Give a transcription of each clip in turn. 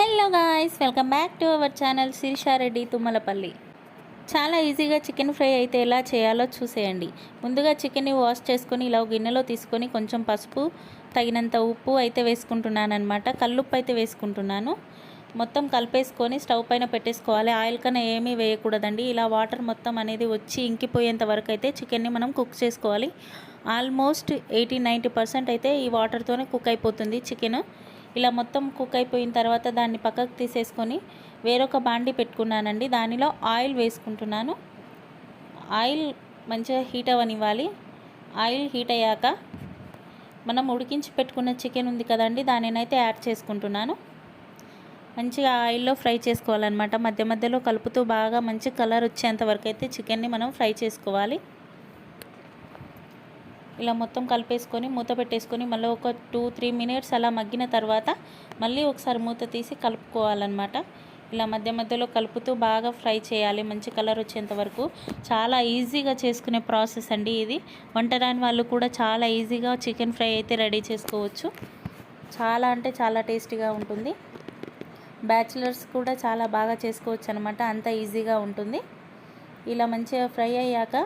Hello guys welcome back to our channel Shirisha Reddy Tummalapalli. చాలా ఈజీగా chicken fry అయితే ఎలా చేయాలో చూసేయండి. ముందుగా చికెన్ని వాష్ చేసుకొని ఇలా గిన్నెలో తీసుకొని కొంచెం పసుపు తగినంత ఉప్పు అయితే వేసుకుంటున్నాను అనమాట కల్లుప్పు అయితే వేసుకుంటున్నాను. మొత్తం కలిపేసుకొని స్టవ్ పైన పెట్టేసుకోవాలి. ఆయిల్ కన్నా ఏమీ వేయకూడదండి. ఇలా వాటర్ మొత్తం అనేది వచ్చి ఇంకిపోయేంత వరకు అయితే చికెన్ని మనం కుక్ చేసుకోవాలి. ఆల్మోస్ట్ ఎయిటీ నైంటీ పర్సెంట్ అయితే ఈ వాటర్తోనే కుక్ అయిపోతుంది చికెన్. ఇలా మొత్తం కుక్ అయిపోయిన తర్వాత దాన్ని పక్కకు తీసేసుకొని వేరొక బాండి పెట్టుకున్నానండి. దానిలో ఆయిల్ వేసుకుంటున్నాను. ఆయిల్ మంచిగా హీట్ అవ్వనివ్వాలి. ఆయిల్ హీట్ అయ్యాక మనం ఉడికించి పెట్టుకున్న చికెన్ ఉంది కదండి దానినైతే యాడ్ చేసుకుంటున్నాను. మంచిగా ఆయిల్లో ఫ్రై చేసుకోవాలన్నమాట. మధ్య మధ్యలో కలుపుతూ బాగా మంచి కలర్ వచ్చేంత వరకు అయితే చికెన్ని మనం ఫ్రై చేసుకోవాలి. ఇలా మొత్తం కలిపేసుకొని మూత పెట్టేసుకొని మళ్ళీ ఒక టూ త్రీ మినిట్స్ అలా మగ్గిన తర్వాత మళ్ళీ ఒకసారి మూత తీసి కలుపుకోవాలన్నమాట. ఇలా మధ్య మధ్యలో కలుపుతూ బాగా ఫ్రై చేయాలి. మంచి కలర్ వచ్చేంత వరకు చాలా ఈజీగా చేసుకునే ప్రాసెస్ అండి ఇది. వంట రాని వాళ్ళు కూడా చాలా ఈజీగా చికెన్ ఫ్రై అయితే రెడీ చేసుకోవచ్చు. చాలా అంటే చాలా టేస్టీగా ఉంటుంది. బ్యాచిలర్స్ కూడా చాలా బాగా చేసుకోవచ్చు అనమాట అంత ఈజీగా ఉంటుంది. ఇలా మంచిగా ఫ్రై అయ్యాక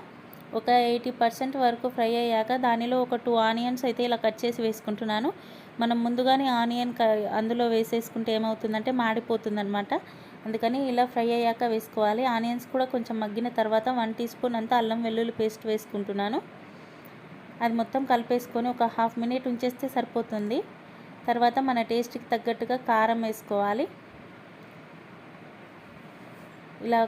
ఒక ఎయిటీ పర్సెంట్ వరకు ఫ్రై అయ్యాక దానిలో ఒక టూ ఆనియన్స్ అయితే ఇలా కట్ చేసి వేసుకుంటున్నాను. మనం ముందుగానే ఆనియన్ అందులో వేసేసుకుంటే ఏమవుతుందంటే మాడిపోతుందనమాట అందుకని ఇలా ఫ్రై అయ్యాక వేసుకోవాలి. ఆనియన్స్ కూడా కొంచెం మగ్గిన తర్వాత వన్ టీ స్పూన్ అంతా అల్లం వెల్లుల్లి పేస్ట్ వేసుకుంటున్నాను. అది మొత్తం కలిపేసుకొని ఒక హాఫ్ మినిట్ ఉంచేస్తే సరిపోతుంది. తర్వాత మన టేస్ట్కి తగ్గట్టుగా కారం వేసుకోవాలి. ఇలా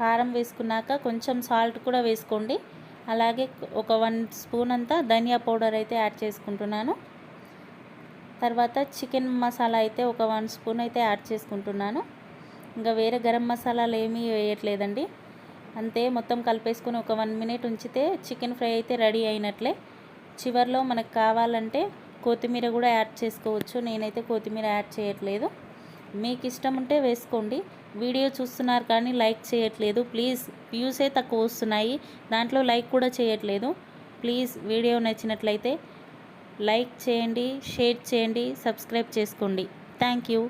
కారం వేసుకున్నాక కొంచెం సాల్ట్ కూడా వేసుకోండి. అలాగే ఒక వన్ స్పూన్ అంతా ధనియా పౌడర్ అయితే యాడ్ చేసుకుంటున్నాను. తర్వాత చికెన్ మసాలా అయితే ఒక వన్ స్పూన్ అయితే యాడ్ చేసుకుంటున్నాను. ఇంకా వేరే గరం మసాలాలు ఏమీ వేయట్లేదండి. అంతే మొత్తం కలిపేసుకొని ఒక వన్ మినిట్ ఉంచితే చికెన్ ఫ్రై అయితే రెడీ అయినట్లే. చివరిలో మనకు కావాలంటే కొత్తిమీర కూడా యాడ్ చేసుకోవచ్చు. నేనైతే కొత్తిమీర యాడ్ చేయట్లేదు. మీకు ఇష్టం ఉంటే వేసుకోండి. వీడియో చూస్తున్నారు కానీ లైక్ చేయట్లేదు. ప్లీజ్ వ్యూసే తక్కువ వస్తున్నాయి. దాంట్లో లైక్ కూడా చేయట్లేదు. ప్లీజ్ వీడియో నచ్చినట్లయితే లైక్ చేయండి షేర్ చేయండి సబ్స్క్రైబ్ చేసుకోండి. Thank you.